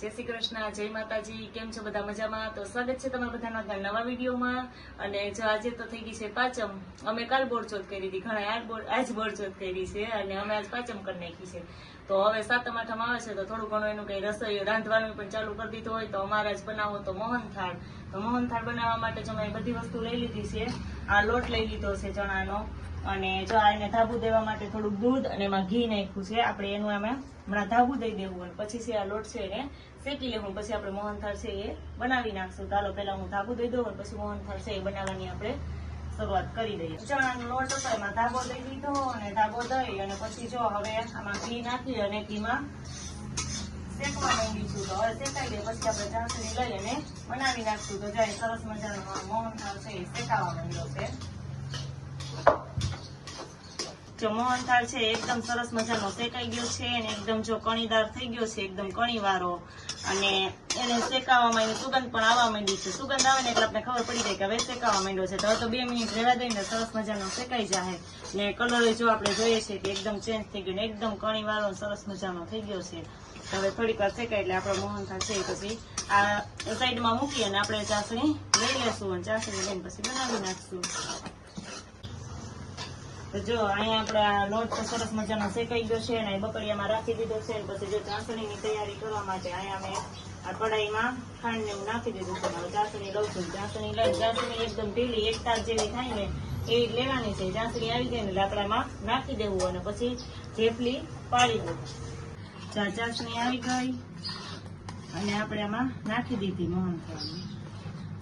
જય શ્રી કૃષ્ણ, જય માતાજી, કેમ છો બધા મજામાં? તો સ્વાગત છે તમારા બધાના નવા વિડીયોમાં. અને જો આજે તો થઈ ગઈ છે પાંચમ. અમે કાલ બોરચોત કરી હતી, ઘણા આજ બોર આજ બોરચોથ કરી છે અને અમે આજ પાંચમ કરી નાખી છે. તો હવે સાતમ આઠમ આવે છે, તો થોડું ઘણું એનું કઈ રસોઈ રાંધવાનું પણ ચાલુ કરી દીધું હોય તો અમારા જ બનાવો તો મોહનથાળ તો મોહનથાળ બનાવવા માટે જો મેં બધી વસ્તુ લઈ લીધી છે. આ લોટ લઈ લીધો છે ચણાનો. અને જો આ એને ધાબુ દેવા માટે થોડુંક દૂધ અને એમાં ઘી નાખ્યું છે. આપણે એનું અમે હમણાં ધાબુ દઈ દેવું અને પછી છે આ લોટ છે એને શેકી લેવું. પછી આપણે મોહનથાળ છે એ બનાવી નાખશું. ચાલો પહેલા હું ધાબુ દઈ દઉં અને પછી મોહનથાળ છે એ બનાવવાની આપણે શરૂઆત કરી દઈએ. ચણાનો લોટ હતો, એમાં ધાબો દઈ દીધો અને ધાબો દઈ અને પછી જો હવે આમાં ઘી નાખી અને ઘીમાં શેકવા માંડીશું તો હવે શેકાઈ દે પછી આપણે ચાસણી લઈ અને બનાવી નાખશું. તો જાય સરસ મજાનો મોહનથાળ છે, એ શેકાવા માંડ્યો છે. જો મોહનથાળ છે એકદમ સરસ મજાનો શેકાઈ ગયો છે અને એકદમ જો કણીદાર થઈ ગયો છે, એકદમ કણીવાળો. અને એને શેકાવામાં એની સુગંધ પણ આવવા માંડી છે. સુગંધ આવે ને એટલે આપણે ખબર પડી જાય કે હવે શેકાવા માંડ્યો છે. તો હવે તો બે મિનિટ રહેવા દઈને સરસ મજાનો શેકાઈ જાય ને કલર જો આપણે જોઈએ છે કે એકદમ ચેન્જ થઈ ગયો ને એકદમ કણીવાળો સરસ મજાનો થઈ ગયો છે. હવે થોડીક વાર શેકાય એટલે આપણો મોહનથાળ છે પછી આ સાઈડમાં મૂકી અને આપણે ચાસણી લઈ લેશું અને ચાસણી લઈને પછી બનાવી નાખશું. તો જો, અહીંયા આપણે લોટ તો સરસ મજાનો શેકાઈ ગયો છે અને બકડિયામાં રાખી દીધો છે પછી જો ચાસણીની તૈયારી કરવા માટે અહીંયા મેં આ કડાઈમાં ખાંડ ને એવું નાખી દીધું છે. હવે ચાસણી લઉં છું. ચાસણી લઈ ચાસણી એકદમ ઢીલી એક તાર જેવી થાય ને એવી લેવાની છે. ચાસણી આવી જાય ને લાકડામાં નાખી દેવું અને પછી જેફલી પાડી દેવું ચાસણી આવી ગઈ અને આપણે આમાં નાખી દીધી મોહનથાળની.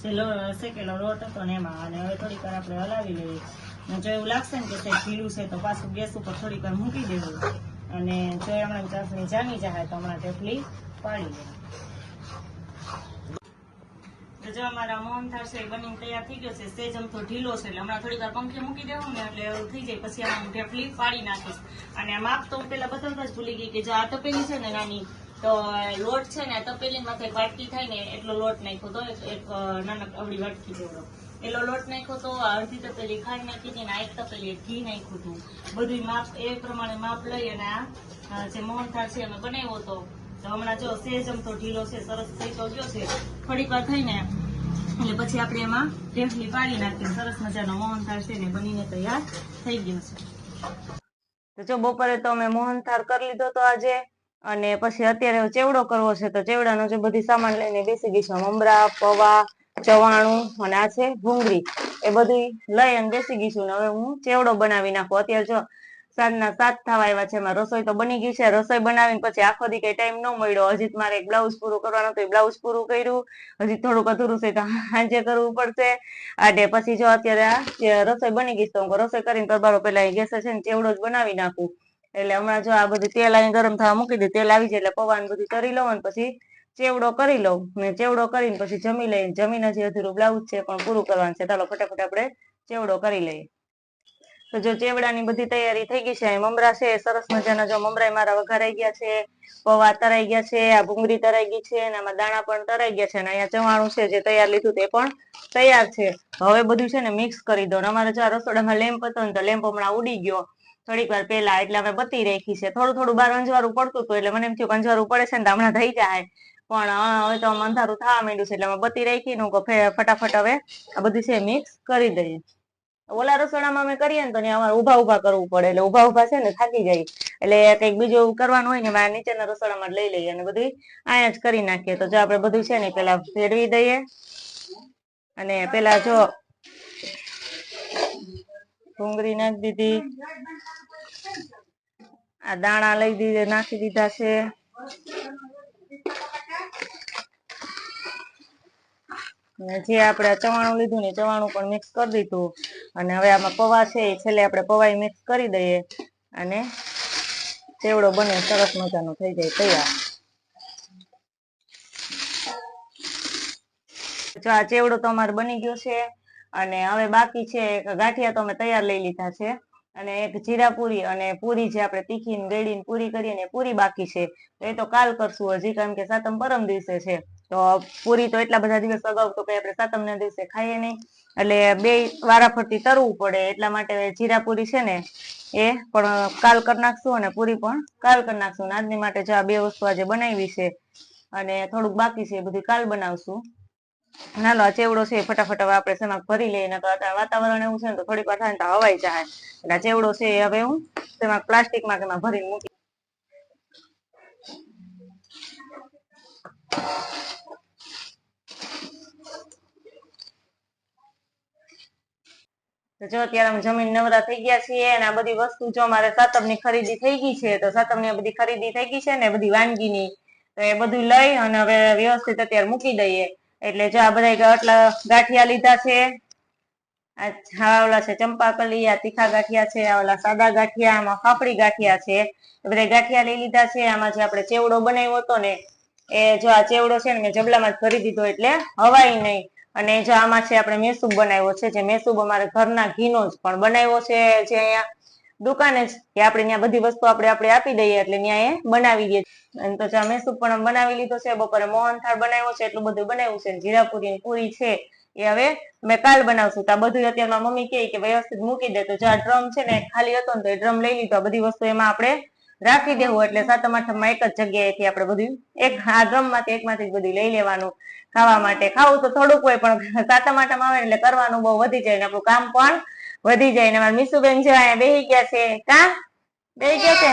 જે લો, શેકેલો લોટ હતો ને એમાં. અને હવે થોડીક વાર આપણે હલાવી લઈએ. જો એવું લાગશે ને કે તે ઢીલું છે તો પાછું ગેસ ઉપર થોડીક વાર મૂકી દેવું. અને જો હમણાં ચટણી જામી જાય તો હમણાં ઢેફલી પાડી દેવું. જો અમારા મોહનથાળ છે બની તૈયાર થઈ ગયો છે. સેજ અમથો ઢીલો છે એટલે હમણાં થોડીક વાર પંખે મૂકી દેવું ને એટલે એવું થઈ જાય. પછી આમાં ઢેફલી પાડી નાખીશ. અને માપ તો પેલા બતાવતા જ ભૂલી ગઈ કે જો આ તપેલી છે ને નાની તો લોટ છે ને તપેલી માથે વાટકી થાય ને એટલો લોટ નાખ્યો તો એક, નાનક અવળી વાટકી જેવડો. એટલો લોટ નાખ્યો તો અડધી તપેલી ખાંડ નાખી હતી એક તપેલી ઘી નાખ્યું હતું. બધું માપ, એ પ્રમાણે માપ લઈ અને આ જે મોહનથાળ છે અમે બનાવ્યો હતો. તો હમણાં જો સેજ અમથો ઢીલો છે, સરસ તો ગયો છે. થોડીક વાર થઈને એટલે પછી આપણે એમાં ઢેફલી પાડી નાખીએ. સરસ મજાનો મોહનથાળ છે ને બનીને તૈયાર થઈ ગયો છે. તો જો બપોરે તો અમે મોહનથાળ કરી લીધો તો આજે અને પછી અત્યારે ચેવડો કરવો છે તો ચેવડાનો જે બધી સામાન લઈને બેસી ગઈ છું મમરા પૌવા ચવાણું અને આ છે ભૂંગળી એ બધું લઈ અને બેસી ગઈશું ને હવે હું ચેવડો બનાવી નાખું. અત્યારે જો સાંજના સાત થવા આવ્યા છે, એમાં રસોઈ તો બની ગઈ છે. રસોઈ બનાવીને પછી આખો દી કઈ ટાઈમ ન મળ્યો. હજી મારે એક બ્લાઉઝ પૂરું કરવાનું એ બ્લાઉઝ પૂરું કર્યું. હજી થોડુંક અધૂરું છે, તો સાંજે કરવું પડશે. આડે પછી જો અત્યારે આ રસોઈ બની ગઈ તો હું રસોઈ કરીને કરબારો પેલા ગેસ છે ને ચેવડો જ બનાવી નાખું. એટલે હમણાં જો આ બધું તેલ અહીં ગરમ થવા મૂકી દે, તેલ આવી જાય એટલે પવાન બધું તરી લઉં પછી ચેવડો કરી લઉં ને ચેવડો કરીને પછી જમી લઈ જમીન હજી અધૂરું બ્લાઉઝ છે પણ પૂરું કરવાનું છે. ચાલો ફટાફટ આપણે ચેવડો કરી લઈએ. તો જો ચેવડાની બધી તૈયારી થઈ ગઈ છે મમરા છે, સરસ મજાના જો મમરા મારા વઘારાઈ ગયા છે, પૌવા તરાઈ ગયા છે, આ ભૂંગળી તરાઈ ગઈ છે અને આમાં દાણા પણ તરાઈ ગયા છે અને અહીંયા ચવાણું છે જે તૈયાર લીધું તે પણ તૈયાર છે. હવે બધું છે ને મિક્સ કરી દો અમારે જો આ રસોડામાં લેમ્પ હતો ને તો લેમ્પ હમણાં ઉડી ગયો. થોડીક વાર પહેલા એટલે અમે બતી રાખી છે. થોડું થોડું બાર અંજવારું પડતું હતું એટલે મને એમ થયું અંજવારું પડે છે ને હમણાં થઈ જાય. પણ હવે તો અંધારું થવા માંડ્યું છે, એટલે અમે બતી રાખી ને ફટાફટ હવે આ બધું છે મિક્સ કરી દઈએ. ઓલા રસોડામાં અમે કરીએ ને તો અમારે ઊભા ઊભા કરવું પડે, એટલે ઊભા ઊભા છે ને થાકી જાય. એટલે કંઈક બીજું કરવાનું હોય ને મારા નીચેના રસોડામાં લઈ લઈએ અને બધું અહીંયા જ કરી નાખીએ. તો જો આપણે બધું છે ને પેલા ફેરવી દઈએ. અને પેલા જો ડુંગળી નાખી દીધી. આ દાણા લઈ દીધે, નાખી દીધા છે. જે આપણે ચવાણું લીધું ને ચવાણું પણ મિક્સ કરી દીધું. અને હવે આમાં પૌવા છે એ છેલ્લે આપણે પૌવા મિક્સ કરી દઈએ અને ચેવડો બને સરસ મજાનો થઈ જાય તૈયાર. જો આ ચેવડો તો અમારો બની ગયો છે અને હવે બાકી છે ગાંઠિયા તો અમે તૈયાર લઈ લીધા છે. અને એક જીરા પૂરી અને પૂરી જે આપણે તીખી ગળીને પૂરી કરીએ ને પૂરી બાકી છે, તો એ તો કાલ કરશું હજી, કારણ કે સાતમ પરમ દિવસે છે. તો પૂરી તો એટલા બધા દિવસ અગાઉ તો કઈ આપણે સાતમના દિવસે ખાઈએ નહીં. એટલે બે વારાફરતી તરવું પડે, એટલા માટે જીરા પૂરી છે ને, એ પણ કાલ કરી નાખશું અને પૂરી પણ કાલ કરી નાખશું. આજની માટે જો આ બે વસ્તુ આજે બનાવી છે અને થોડુંક બાકી છે એ બધું કાલ બનાવશું. નાલો આ ચેવડો છે ફટાફટ હવે આપણે શેમાં ભરી લઈએ અત્યારે વાતાવરણ એવું છે ને તો થોડીક વાર ને તો હવાઈ જાય. એટલે ચેવડો છે હવે હું તેમાં પ્લાસ્ટિકમાં કે ભરીને મૂકી તો જો અત્યારે જમીન નવરા થઈ ગયા છીએ અને આ બધી વસ્તુ જો અમારે સાતમની ખરીદી થઈ ગઈ છે, તો સાતમની બધી ખરીદી થઈ ગઈ છે ને બધી વાનગીની, તો એ બધું લઈ અને હવે વ્યવસ્થિત અત્યારે મૂકી દઈએ. એટલે જો આ બધા આટલા ગાંઠિયા લીધા છે હા ઓલા છે, ચંપાકલી, આ તીખા ગાંઠિયા છે, આ ઓલા સાદા ગાંઠિયા, આમાં ફાફડી ગાંઠિયા છે, એ બધા ગાંઠિયા લઈ લીધા છે, આમાં જે આપણે ચેવડો બનાવ્યો હતો ને, એ જો આ ચેવડો છે ને મેં જબલામાં જ ભરી દીધો એટલે હવાય નહીં. અને જો આમાં છે આપણે મેસૂબ બનાવ્યો છે, જે મેસૂબ અમારે ઘરના ઘીનો જ પણ બનાવ્યો છે જે અહીંયા દુકાને જ કે આપણે ત્યાં બધી વસ્તુ આપણે આપણે આપી દઈએ એટલે ત્યાં એ બનાવી દે. અને તો ચા મેસૂબ પણ બનાવી લીધો છે, બપોરે મોહનથાળ બનાવ્યો છે, એટલું બધું બનાવ્યું છે જીરાપુરી પૂરી છે, એ હવે મેં કાલ બનાવશું. તો આ બધું અત્યારમાં મમ્મી કહે કે વ્યવસ્થિત મૂકી દે. તો આ ડ્રમ છે ને ખાલી હતો ને તો એ ડ્રમ લઈ લીધો. બધી વસ્તુ એમાં આપણે રાખી દેવું એટલે સાતમ આઠમમાં એક જ જગ્યાએથી આપણે બધું એક આ ડ્રમમાંથી એકમાંથી જ બધું લઈ લેવાનું ખાવા માટે. ખાવું તો થોડુંક હોય પણ સાતમ આઠમ આવે એટલે કરવાનું બહુ વધી જાય ને આપણું કામ પણ વધી જાય ને મારા મીસુબેન છે અહીંયા બેહી ગયા છે. કા? બેહી ગયા છે?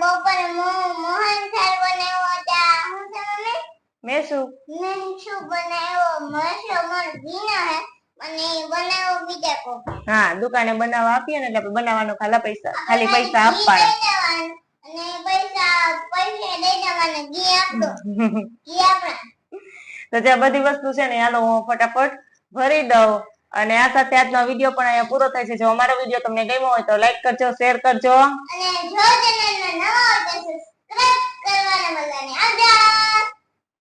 બપોરે મો- મોહનથાળ બનાવ્યો હતા હું છે મમ્મી મેસુ? મેં બનાવ્યો મસ્ત મસ્ત ઘીનો હે અને ઈ બીજા કો હા દુકાને બનાવવા આપીએ ને એટલે આપણે ખાલી પૈસા ખાલી પૈસા આપવાના. અને પૈસા પૈસા દઈ દેવાના ઘી આપો ઘી આપણા તો જે બધી વસ્તુ છે ને હાલો હું ફટાફટ ભરી દઉં. અને આ સાથે આજનો વીડિયો પણ અહીંયા પૂરો થાય છે. જો અમારો વીડિયો તમને ગમ્યો હોય તો લાઈક કરજો શેર કરજો. અને જો ચેનલમાં નવા હોય તો સબસ્ક્રાઇબ કરવાના બધાને આજા